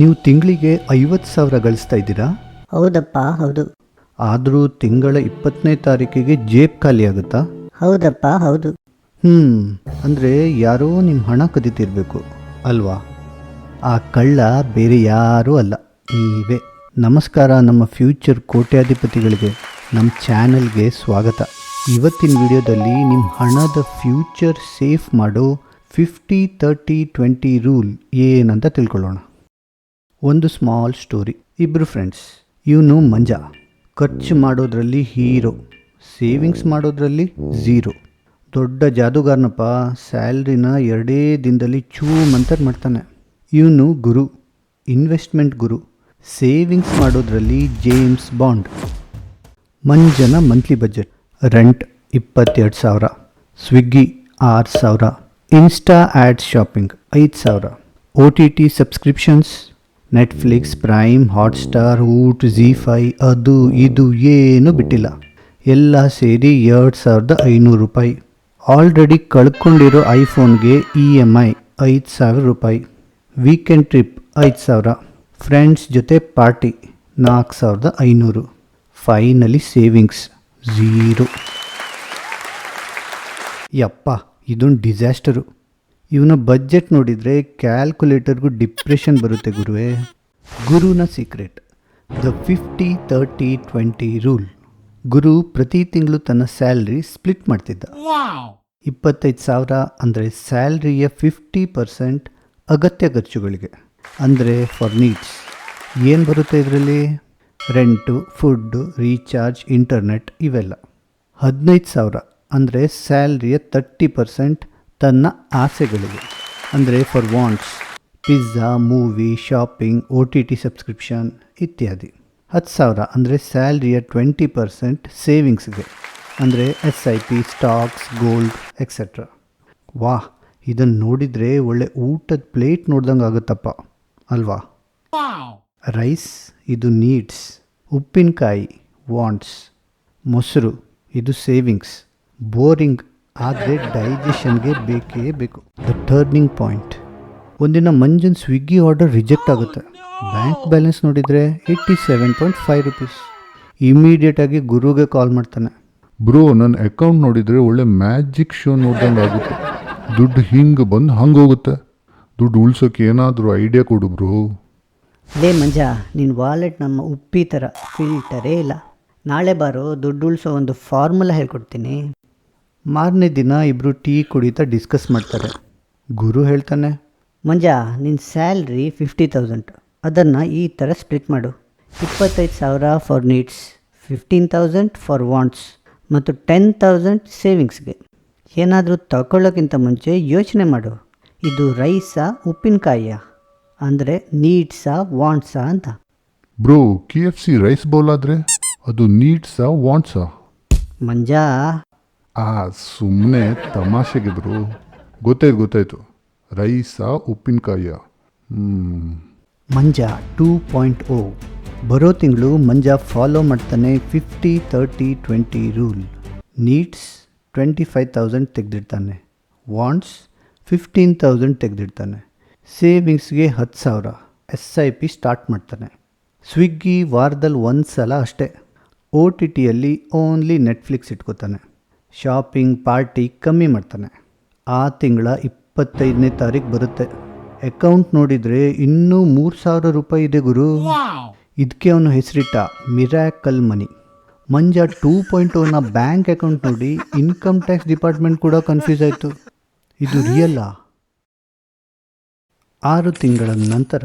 ನೀವು ತಿಂಗಳಿಗೆ ಐವತ್ತು ಸಾವಿರ ಗಳಿಸ್ತಾ ಇದ್ದೀರಾ? ಹೌದಪ್ಪ ಹೌದು. ಆದರೂ ತಿಂಗಳ ಇಪ್ಪತ್ತನೇ ತಾರೀಕಿಗೆ ಜೇಬ್ ಖಾಲಿ ಆಗುತ್ತಾ? ಹೌದಪ್ಪ ಹೌದು. ಹ್ಞೂ ಅಂದರೆ ಯಾರೋ ನಿಮ್ಮ ಹಣ ಕದಿತಿರ್ಬೇಕು ಅಲ್ವಾ? ಆ ಕಳ್ಳ ಬೇರೆ ಯಾರೂ ಅಲ್ಲ ನೀವೇ. ನಮಸ್ಕಾರ ನಮ್ಮ ಫ್ಯೂಚರ್ ಕೋಟ್ಯಾಧಿಪತಿಗಳಿಗೆ ನಮ್ಮ ಚಾನಲ್ಗೆ ಸ್ವಾಗತ. ಇವತ್ತಿನ ವಿಡಿಯೋದಲ್ಲಿ ನಿಮ್ಮ ಹಣದ ಫ್ಯೂಚರ್ ಸೇಫ್ ಮಾಡೋ ಫಿಫ್ಟಿ ತರ್ಟಿ ಟ್ವೆಂಟಿ ರೂಲ್ ಏನಂತ ತಿಳ್ಕೊಳ್ಳೋಣ. ಒಂದು ಸ್ಮಾಲ್ ಸ್ಟೋರಿ ಇಬ್ಬರು ಫ್ರೆಂಡ್ಸ್ ಇವನು ಮಂಜ. ಖರ್ಚು ಮಾಡೋದ್ರಲ್ಲಿ ಹೀರೋ ಸೇವಿಂಗ್ಸ್ ಮಾಡೋದ್ರಲ್ಲಿ ಝೀರೋ ದೊಡ್ಡ ಜಾದೂಗಾರನಪ್ಪ ಸ್ಯಾಲ್ರಿನ ಎರಡೇ ದಿನದಲ್ಲಿ ಚೂ ಮಂತರ್ ಮಾಡ್ತಾನೆ. ಇವನು ಗುರು. ಇನ್ವೆಸ್ಟ್ಮೆಂಟ್ ಗುರು. ಸೇವಿಂಗ್ಸ್ ಮಾಡೋದ್ರಲ್ಲಿ ಜೇಮ್ಸ್ ಬಾಂಡ್ ಮಂಜನ ಮಂತ್ಲಿ ಬಜೆಟ್ ರೆಂಟ್ ಇಪ್ಪತ್ತೆರಡು ಸಾವಿರ. ಸ್ವಿಗ್ಗಿ ಆರು ಸಾವಿರ. ಇನ್ಸ್ಟಾ ಆ್ಯಡ್ ಶಾಪಿಂಗ್ ಐದು ಸಾವಿರ. O T T subscriptions Netflix Prime Hotstar Voot Zee five ಅದು, ಇದು ಏನೂ ಬಿಟ್ಟಿಲ್ಲ. ಎಲ್ಲ ಸೇರಿ ಎರಡು ಸಾವಿರದ ಐನೂರು ರೂಪಾಯಿ. ಆಲ್ರೆಡಿ ಕಳ್ಕೊಂಡಿರೋ ಐಫೋನ್ಗೆ ಇ ಎಂ ಐ ಐದು ಸಾವಿರ ರೂಪಾಯಿ. ವೀಕೆಂಡ್ ಟ್ರಿಪ್ ಐದು ಸಾವಿರ. ಫ್ರೆಂಡ್ಸ್ ಜೊತೆ ಪಾರ್ಟಿ ನಾಲ್ಕು ಸಾವಿರದ ಐನೂರು. ಫೈನಲಿ ಸೇವಿಂಗ್ಸ್ ಝೀರೋ ಯಪ್ಪ, ಇದೊಂದು ಡಿಸಾಸ್ಟರು ಇವನ ಬಜೆಟ್ ನೋಡಿದರೆ ಕ್ಯಾಲ್ಕುಲೇಟರ್ಗೂ ಡಿಪ್ರೆಷನ್ ಬರುತ್ತೆ ಗುರುವೇ. ಗುರುನ secret the fifty thirty twenty rule ಗುರು ಪ್ರತಿ ತಿಂಗಳು ತನ್ನ ಸ್ಯಾಲ್ರಿ ಸ್ಪ್ಲಿಟ್ ಮಾಡ್ತಿದ್ದ. ಇಪ್ಪತ್ತೈದು ಸಾವಿರ ಅಂದರೆ ಸ್ಯಾಲ್ರಿಯ ಫಿಫ್ಟಿ ಪರ್ಸೆಂಟ್ ಅಗತ್ಯ ಖರ್ಚುಗಳಿಗೆ. ಅಂದರೆ ಫಾರ್ ನೀಡ್ಸ್ ಏನು ಬರುತ್ತೆ ಇದರಲ್ಲಿ? ರೆಂಟು ಫುಡ್ಡು ರೀಚಾರ್ಜ್ ಇಂಟರ್ನೆಟ್ ಇವೆಲ್ಲ. ಹದಿನೈದು ಸಾವಿರ ಅಂದರೆ ಸ್ಯಾಲ್ರಿಯ ತರ್ಟಿ ಪರ್ಸೆಂಟ್ ತನ್ನ ಆಸೆಗಳಿಗೆ. ಅಂದರೆ for wants pizza movie shopping O T T subscription ಇತ್ಯಾದಿ. ಹತ್ತು ಸಾವಿರ ಅಂದರೆ ಸ್ಯಾಲ್ರಿಯ ಟ್ವೆಂಟಿ ಪರ್ಸೆಂಟ್ ಸೇವಿಂಗ್ಸ್ಗೆ ಅಂದರೆ S I P stocks gold etcetera ವಾಹ್ ಇದನ್ನು ನೋಡಿದರೆ ಒಳ್ಳೆ ಊಟದ ಪ್ಲೇಟ್ ನೋಡ್ದಂಗೆ ಆಗುತ್ತಪ್ಪ. ಅಲ್ವಾ? ರೈಸ್ ಇದು ನೀಡ್ಸ್ ಉಪ್ಪಿನಕಾಯಿ ವಾಂಟ್ಸ್ ಮೊಸರು, ಇದು ಸೇವಿಂಗ್ಸ್ ಬೋರಿಂಗ್ ಆದರೆ ಡೈಜೆಷನ್ಗೆ ಬೇಕೇ ಬೇಕು. ದ ಟರ್ನಿಂಗ್ ಪಾಯಿಂಟ್ ಒಂದಿನ ಮಂಜನ್ ಸ್ವಿಗ್ಗಿ ಆರ್ಡರ್ ರಿಜೆಕ್ಟ್ ಆಗುತ್ತೆ. ಬ್ಯಾಂಕ್ ಬ್ಯಾಲೆನ್ಸ್ ನೋಡಿದರೆ eighty seven point five rupees ಇಮಿಡಿಯೇಟಾಗಿ ಗುರುಗೆ ಕಾಲ್ ಮಾಡ್ತಾನೆ. ಬ್ರೋ ನನ್ನ ಅಕೌಂಟ್ ನೋಡಿದರೆ ಒಳ್ಳೆ ಮ್ಯಾಜಿಕ್ ಶೋ ನೋಡ್ದಂಗೆ ಆಗುತ್ತೆ. ದುಡ್ಡು ಹಿಂಗೆ ಬಂದು ಹಂಗೆ ಹೋಗುತ್ತೆ. ದುಡ್ಡು ಉಳ್ಸೋಕೆ ಏನಾದರೂ ಐಡಿಯಾ ಕೊಡು ಬ್ರೋ ಲೇ ಮಂಜ ನಿನ್ನ ವಾಲೆಟ್ ನಮ್ಮ ಉಪ್ಪಿ ಥರ ಫಿಲ್ಟರೇ ಇಲ್ಲ. ನಾಳೆ ಬಾರೋ ದುಡ್ಡು ಉಳಿಸೋ ಒಂದು ಫಾರ್ಮುಲಾ ಹೇಳ್ಕೊಡ್ತೀನಿ. ಮಾರನೇ ದಿನ ಇಬ್ಬರು ಟೀ ಕುಡಿತಾ ಡಿಸ್ಕಸ್ ಮಾಡ್ತಾರೆ. ಗುರು ಹೇಳ್ತಾನೆ ಮಂಜಾ ನಿನ್ನ ಸ್ಯಾಲ್ರಿ ಫಿಫ್ಟಿ ತೌಸಂಡ್ ಅದನ್ನು ಈ ಥರ ಸ್ಪ್ಲಿಟ್ ಮಾಡು. ಇಪ್ಪತ್ತೈದು ಸಾವಿರ for needs fifteen thousand for wants ಮತ್ತು ಟೆನ್ ತೌಸಂಡ್ ಸೇವಿಂಗ್ಸ್ಗೆ ಏನಾದರೂ ತಗೊಳ್ಳೋಕ್ಕಿಂತ ಮುಂಚೆ ಯೋಚನೆ ಮಾಡು. ಇದು ರೈಸಾ ಉಪ್ಪಿನಕಾಯಿಯಾ? ಅಂದರೆ ನೀಡ್ಸಾ ವಾಂಟ್ಸಾ ಅಂತ. Bro K F C rice bowl ಆದರೆ ಅದು ನೀಡ್ಸಾ ವಾಂಟ್ಸಾ? ಮಂಜಾ ಆ ಸುಮ್ಮನೆ ತಮಾಷೆಗಿದ್ರು. ಗೊತ್ತಾಯ್ತು ಗೊತ್ತಾಯ್ತು. ರೈಸಾ ಉಪ್ಪಿನಕಾಯಿಯ ಮಂಜ ಟೂ ಪಾಯಿಂಟ್ ಓ. ಬರೋ ತಿಂಗಳು ಮಂಜ ಫಾಲೋ ಮಾಡ್ತಾನೆ fifty thirty twenty rule. Needs twenty five thousand ತೆಗೆದಿಡ್ತಾನೆ. Wants fifteen thousand ತೆಗೆದಿಡ್ತಾನೆ. ಸೇವಿಂಗ್ಸ್ಗೆ ಹತ್ತು ಸಾವಿರ. ಎಸ್ ಐ ಪಿ ಸ್ಟಾರ್ಟ್ ಮಾಡ್ತಾನೆ. ಸ್ವಿಗ್ಗಿ ವಾರದಲ್ಲಿ ಒಂದು ಸಲ ಅಷ್ಟೇ. ಓ ಟಿ ಟಿಯಲ್ಲಿ ಓನ್ಲಿ ನೆಟ್ಫ್ಲಿಕ್ಸ್ ಇಟ್ಕೋತಾನೆ. ಶಾಪಿಂಗ್ ಪಾರ್ಟಿ ಕಮ್ಮಿ ಮಾಡ್ತಾನೆ. ಆ ತಿಂಗಳ ಇಪ್ಪತ್ತೈದನೇ ತಾರೀಕು ಬರುತ್ತೆ. ಅಕೌಂಟ್ ನೋಡಿದರೆ ಇನ್ನೂ ಮೂರು ಸಾವಿರ ರೂಪಾಯಿ ಇದೆ ಗುರು. ಇದಕ್ಕೆ ಅವನು ಹೆಸರಿಟ್ಟ miracle money. Manja two point ಒನ್ನ bank account ನೋಡಿ ಇನ್ಕಮ್ ಟ್ಯಾಕ್ಸ್ ಡಿಪಾರ್ಟ್ಮೆಂಟ್ ಕೂಡ ಕನ್ಫ್ಯೂಸ್ ಆಯಿತು. ಇದು ರಿಯಲ್ಲಾ? ಆರು ತಿಂಗಳ ನಂತರ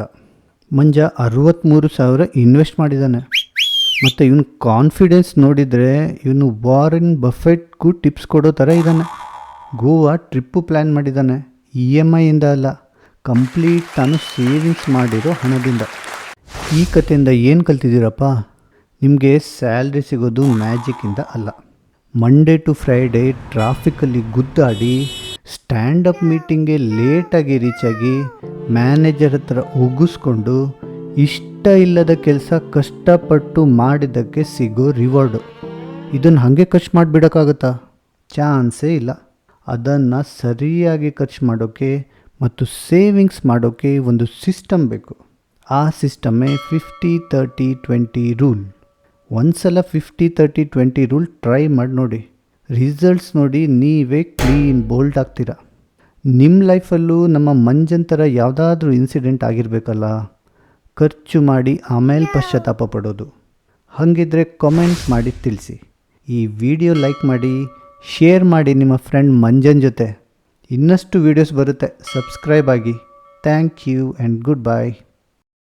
ಮಂಜ ಅರವತ್ತ್ಮೂರು ಸಾವಿರ ಇನ್ವೆಸ್ಟ್ ಮಾಡಿದ್ದಾನೆ ಮತ್ತು ಇವನು ಕಾನ್ಫಿಡೆನ್ಸ್ ನೋಡಿದರೆ ಇವನು ವಾರಿನ್ ಬಫೆಟ್ಗೂ ಟಿಪ್ಸ್ ಕೊಡೋ ಥರ ಇದ್ದಾನೆ ಗೋವಾ ಟ್ರಿಪ್ಪು ಪ್ಲ್ಯಾನ್ ಮಾಡಿದ್ದಾನೆ ಇ ಎಂ ಐಯಿಂದ ಅಲ್ಲ ಕಂಪ್ಲೀಟ್ ತಾನು ಸೇವಿಂಗ್ಸ್ ಮಾಡಿರೋ ಹಣದಿಂದ. ಈ ಕಥೆಯಿಂದ ಏನು ಕಲ್ತಿದ್ದೀರಪ್ಪ? ನಿಮಗೆ ಸ್ಯಾಲ್ರಿ ಸಿಗೋದು ಮ್ಯಾಜಿಕ್ಕಿಂದ ಅಲ್ಲ. ಮಂಡೇ ಟು ಫ್ರೈಡೇ ಟ್ರಾಫಿಕಲ್ಲಿ ಗುದ್ದಾಡಿ ಸ್ಟ್ಯಾಂಡಪ್ ಮೀಟಿಂಗ್ಗೆ ಲೇಟಾಗಿ ರೀಚಾಗಿ ಮ್ಯಾನೇಜರ್ ಹತ್ರ ಉಗಿಸ್ಕೊಂಡು ಇಷ್ಟ ಇಲ್ಲದ ಕೆಲಸ ಕಷ್ಟಪಟ್ಟು ಮಾಡಿದ್ದಕ್ಕೆ ಸಿಗೋ ರಿವಾರ್ಡು ಇದನ್ನು ಹಾಗೆ ಖರ್ಚು ಮಾಡಿಬಿಡೋಕ್ಕಾಗತ್ತಾ? ಚಾನ್ಸೇ ಇಲ್ಲ. ಅದನ್ನು ಸರಿಯಾಗಿ ಖರ್ಚು ಮಾಡೋಕ್ಕೆ ಮತ್ತು ಸೇವಿಂಗ್ಸ್ ಮಾಡೋಕ್ಕೆ ಒಂದು ಸಿಸ್ಟಮ್ ಬೇಕು. ಆ ಸಿಸ್ಟಮೇ ಫಿಫ್ಟಿ ತರ್ಟಿ ಟ್ವೆಂಟಿ ರೂಲ್ ಒಂದ್ಸಲ fifty thirty twenty rule try ಮಾಡಿ ನೋಡಿ. ರಿಸಲ್ಟ್ಸ್ ನೋಡಿ ನೀವೇ ಕ್ಲೀನ್ ಬೋಲ್ಡ್ ಆಗ್ತೀರಾ? ನಿಮ್ಮ ಲೈಫಲ್ಲೂ ನಮ್ಮ ಮಂಜನ್ ಥರ ಯಾವುದಾದ್ರೂ ಇನ್ಸಿಡೆಂಟ್ ಆಗಿರಬೇಕಲ್ಲ? ಖರ್ಚು ಮಾಡಿ ಆಮೇಲೆ ಪಶ್ಚಾತ್ತಾಪ ಪಡೋದು. ಹಾಗಿದ್ರೆ ಕಾಮೆಂಟ್ ಮಾಡಿ ತಿಳಿಸಿ. ಈ ವಿಡಿಯೋ ಲೈಕ್ ಮಾಡಿ ಶೇರ್ ಮಾಡಿ ನಿಮ್ಮ ಫ್ರೆಂಡ್ ಮಂಜನ್ ಜೊತೆ. ಇನ್ನಷ್ಟು ವೀಡಿಯೋಸ್ ಬರುತ್ತೆ ಸಬ್ಸ್ಕ್ರೈಬ್ ಆಗಿ. Thank you and good bye